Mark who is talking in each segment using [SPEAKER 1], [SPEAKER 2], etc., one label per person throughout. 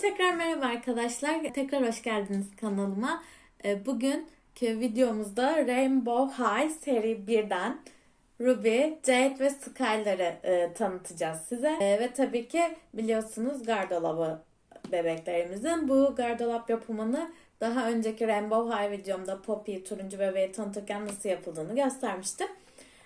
[SPEAKER 1] tekrar merhaba arkadaşlar. Tekrar hoş geldiniz kanalıma. Ee, Bugünkü videomuzda Rainbow High seri 1'den Ruby, Jade ve Skylar'ı e, tanıtacağız size. E, ve tabii ki biliyorsunuz gardolabı bebeklerimizin. Bu gardolap yapımını daha önceki Rainbow High videomda Poppy, turuncu bebeği tanıtırken nasıl yapıldığını göstermiştim.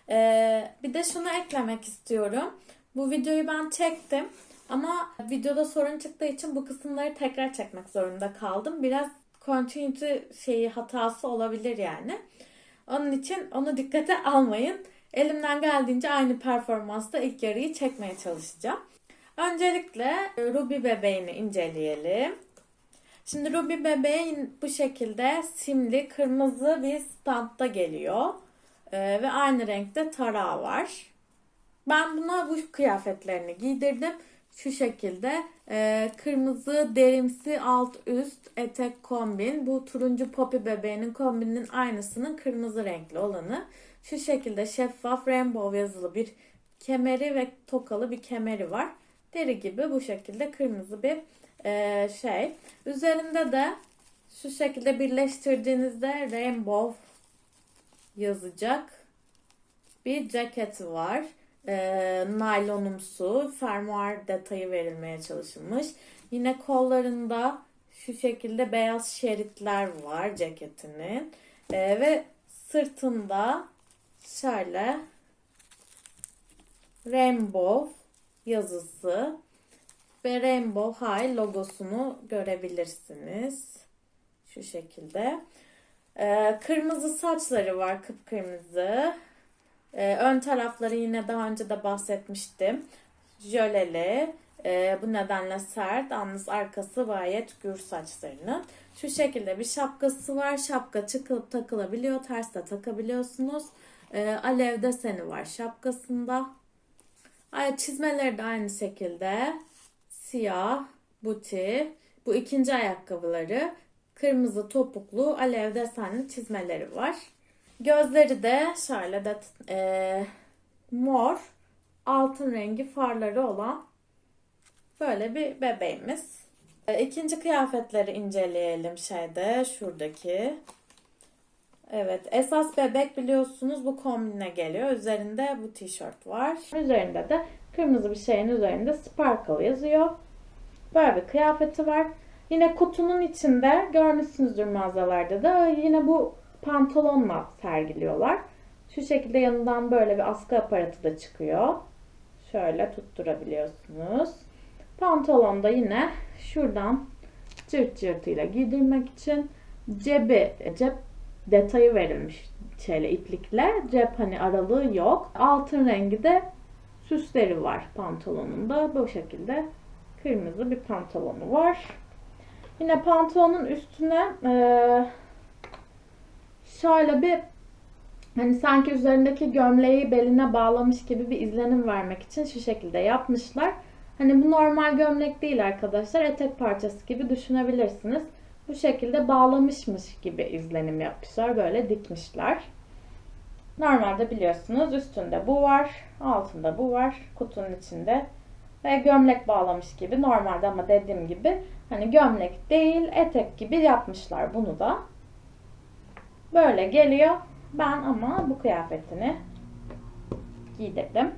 [SPEAKER 1] E, bir de şunu eklemek istiyorum. Bu videoyu ben çektim. Ama videoda sorun çıktığı için bu kısımları tekrar çekmek zorunda kaldım. Biraz continuity şeyi hatası olabilir yani. Onun için onu dikkate almayın. Elimden geldiğince aynı performansta ilk yarıyı çekmeye çalışacağım. Öncelikle Ruby bebeğini inceleyelim. Şimdi Ruby bebeği bu şekilde simli kırmızı bir standta geliyor. Ee, ve aynı renkte tarağı var. Ben buna bu kıyafetlerini giydirdim. Şu şekilde e, kırmızı derimsi alt üst etek kombin. Bu turuncu Poppy bebeğinin kombinin aynısının kırmızı renkli olanı. Şu şekilde şeffaf rainbow yazılı bir kemeri ve tokalı bir kemeri var. Deri gibi bu şekilde kırmızı bir e, şey. Üzerinde de şu şekilde birleştirdiğinizde rainbow yazacak bir ceketi var e, naylonumsu fermuar detayı verilmeye çalışılmış. Yine kollarında şu şekilde beyaz şeritler var ceketinin. E, ve sırtında şöyle Rainbow yazısı ve Rainbow High logosunu görebilirsiniz. Şu şekilde. Ee, kırmızı saçları var kıpkırmızı. Ee, ön tarafları yine daha önce de bahsetmiştim. Jöleli. Ee, bu nedenle sert. Yalnız arkası gayet gür saçlarının. Şu şekilde bir şapkası var. Şapka çıkıp takılabiliyor. Ters de takabiliyorsunuz. Ee, alev deseni var şapkasında. Ay, çizmeleri de aynı şekilde. Siyah, buti. Bu ikinci ayakkabıları. Kırmızı topuklu alev desenli çizmeleri var. Gözleri de şöyle de e, mor altın rengi farları olan böyle bir bebeğimiz. E, ikinci kıyafetleri inceleyelim şeyde şuradaki. Evet esas bebek biliyorsunuz bu kombine geliyor. Üzerinde bu tişört var. Üzerinde de kırmızı bir şeyin üzerinde Sparkle yazıyor. Böyle bir kıyafeti var. Yine kutunun içinde görmüşsünüzdür mağazalarda da yine bu pantolonla sergiliyorlar. Şu şekilde yanından böyle bir askı aparatı da çıkıyor. Şöyle tutturabiliyorsunuz. Pantolon da yine şuradan cırt cırtıyla giydirmek için cebi, cep detayı verilmiş şeyle iplikle. Cep hani aralığı yok. Altın rengi de süsleri var pantolonunda. Bu şekilde kırmızı bir pantolonu var. Yine pantolonun üstüne e, şöyle bir hani sanki üzerindeki gömleği beline bağlamış gibi bir izlenim vermek için şu şekilde yapmışlar. Hani bu normal gömlek değil arkadaşlar. Etek parçası gibi düşünebilirsiniz. Bu şekilde bağlamışmış gibi izlenim yapmışlar. Böyle dikmişler. Normalde biliyorsunuz üstünde bu var. Altında bu var. Kutunun içinde. Ve gömlek bağlamış gibi. Normalde ama dediğim gibi hani gömlek değil etek gibi yapmışlar bunu da. Böyle geliyor. Ben ama bu kıyafetini giydirdim.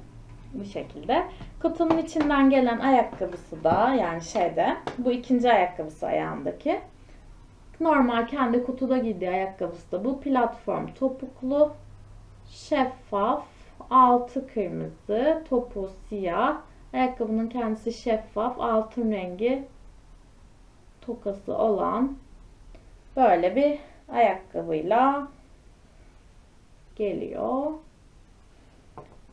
[SPEAKER 1] Bu şekilde. Kutunun içinden gelen ayakkabısı da yani şeyde bu ikinci ayakkabısı ayağındaki. Normal kendi kutuda giydiği ayakkabısı da bu platform topuklu şeffaf altı kırmızı topu siyah ayakkabının kendisi şeffaf altın rengi tokası olan böyle bir ayakkabıyla geliyor.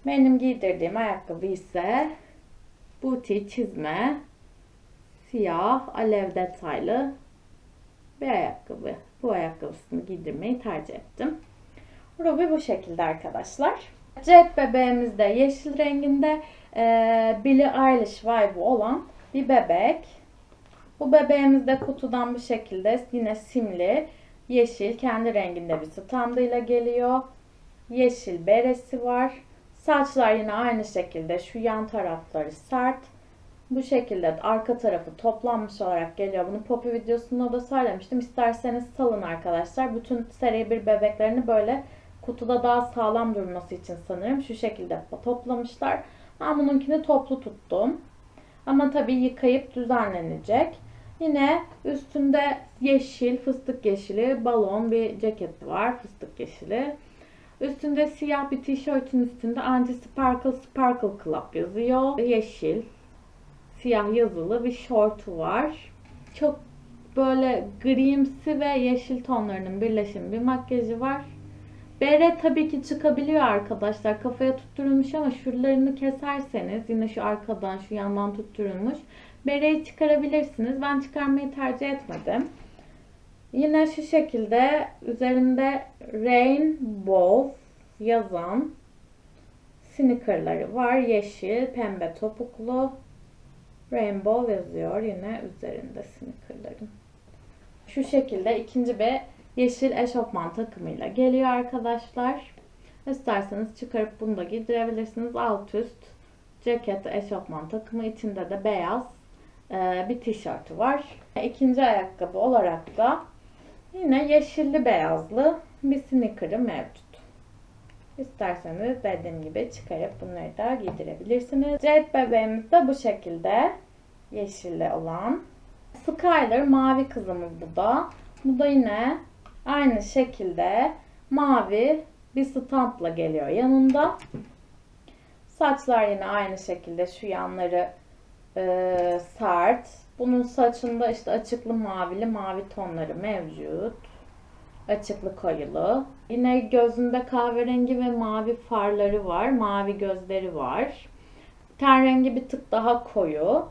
[SPEAKER 1] Benim giydirdiğim ayakkabı ise buti çizme siyah alev detaylı bir ayakkabı. Bu ayakkabısını giydirmeyi tercih ettim. Ruby bu şekilde arkadaşlar. Jet bebeğimiz de yeşil renginde e, Billie Eilish vibe olan bir bebek. Bu bebeğimiz de kutudan bu şekilde yine simli yeşil kendi renginde bir standıyla geliyor. Yeşil beresi var. Saçlar yine aynı şekilde şu yan tarafları sert. Bu şekilde arka tarafı toplanmış olarak geliyor. Bunu Poppy videosunda da söylemiştim. İsterseniz salın arkadaşlar. Bütün seri bir bebeklerini böyle kutuda daha sağlam durması için sanırım şu şekilde toplamışlar. Ben bununkini toplu tuttum. Ama tabii yıkayıp düzenlenecek. Yine üstünde yeşil, fıstık yeşili, balon bir ceketi var. Fıstık yeşili. Üstünde siyah bir tişörtün üstünde Anti Sparkle Sparkle Club yazıyor. Yeşil, siyah yazılı bir şortu var. Çok böyle grimsi ve yeşil tonlarının birleşimi bir makyajı var. Bere tabii ki çıkabiliyor arkadaşlar. Kafaya tutturulmuş ama şuralarını keserseniz yine şu arkadan şu yandan tutturulmuş. Bereyi çıkarabilirsiniz. Ben çıkarmayı tercih etmedim. Yine şu şekilde üzerinde Rainbow yazan sneakerları var. Yeşil, pembe topuklu. Rainbow yazıyor yine üzerinde sneakerların. Şu şekilde ikinci bir yeşil eşofman takımıyla geliyor arkadaşlar. İsterseniz çıkarıp bunu da giydirebilirsiniz. Alt üst ceket eşofman takımı içinde de beyaz bir tişörtü var. İkinci ayakkabı olarak da yine yeşilli beyazlı bir sneaker'ı mevcut. İsterseniz dediğim gibi çıkarıp bunları da giydirebilirsiniz. Jet bebeğimiz de bu şekilde yeşilli olan. Skyler mavi kızımız bu da. Bu da yine aynı şekilde mavi bir stampla geliyor yanında. Saçlar yine aynı şekilde şu yanları e, sert. Bunun saçında işte açıklı mavili mavi tonları mevcut. Açıklı koyulu. Yine gözünde kahverengi ve mavi farları var. Mavi gözleri var. Ten rengi bir tık daha koyu.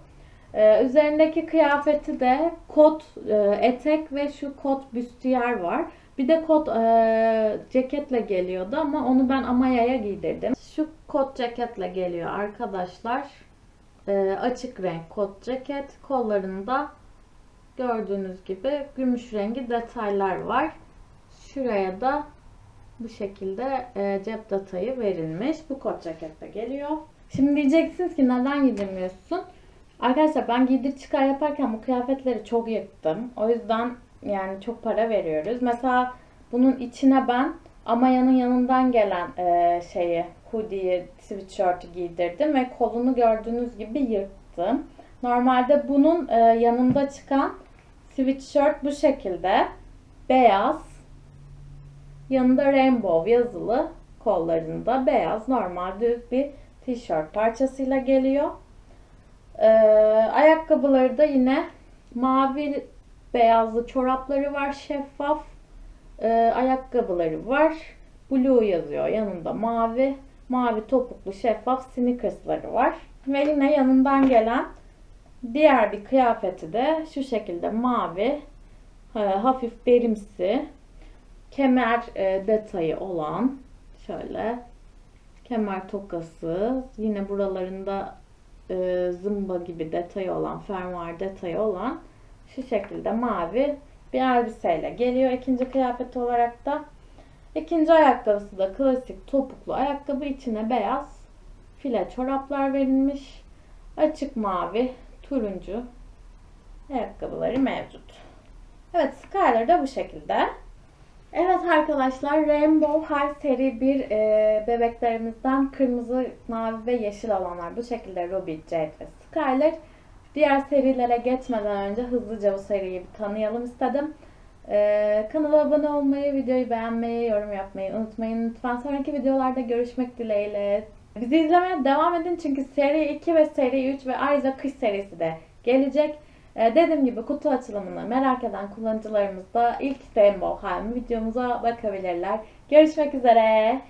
[SPEAKER 1] Ee, üzerindeki kıyafeti de kot e, etek ve şu kot büstiyer var. Bir de kot e, ceketle geliyordu ama onu ben Amaya'ya giydirdim. Şu kot ceketle geliyor arkadaşlar. E, açık renk kot ceket. Kollarında gördüğünüz gibi gümüş rengi detaylar var. Şuraya da bu şekilde e, cep detayı verilmiş. Bu kot ceketle geliyor. Şimdi diyeceksiniz ki neden giydirmiyorsun? Arkadaşlar ben giydir çıkar yaparken bu kıyafetleri çok yıktım. O yüzden yani çok para veriyoruz. Mesela bunun içine ben Amaya'nın yanından gelen e, şeyi hoodie'yi, sweatshirt'ü giydirdim ve kolunu gördüğünüz gibi yırttım. Normalde bunun e, yanında çıkan sweatshirt bu şekilde. Beyaz. Yanında rainbow yazılı kollarında beyaz normal düz bir tişört parçasıyla geliyor. Ee, ayakkabıları da yine mavi beyazlı çorapları var şeffaf. Ee, ayakkabıları var. Blue yazıyor yanında mavi. Mavi topuklu şeffaf sneakersları var. Ve yine yanından gelen diğer bir kıyafeti de şu şekilde mavi e, hafif berimsi kemer e, detayı olan şöyle kemer tokası yine buralarında e, zımba gibi detayı olan, fermuar detayı olan şu şekilde mavi bir elbiseyle geliyor ikinci kıyafet olarak da. İkinci ayakkabısı da klasik topuklu ayakkabı içine beyaz file çoraplar verilmiş. Açık mavi, turuncu ayakkabıları mevcut. Evet Skyler da bu şekilde. Evet arkadaşlar Rainbow High seri bir e, bebeklerimizden kırmızı, mavi ve yeşil olanlar. Bu şekilde Ruby, Jade ve Skyler. Diğer serilere geçmeden önce hızlıca bu seriyi bir tanıyalım istedim. E, kanala abone olmayı, videoyu beğenmeyi, yorum yapmayı unutmayın. Lütfen sonraki videolarda görüşmek dileğiyle. Bizi izlemeye devam edin çünkü seri 2 ve seri 3 ve ayrıca kış serisi de gelecek. Ee, dediğim gibi kutu açılımını merak eden kullanıcılarımız da ilk Rainbow Home videomuza bakabilirler. Görüşmek üzere.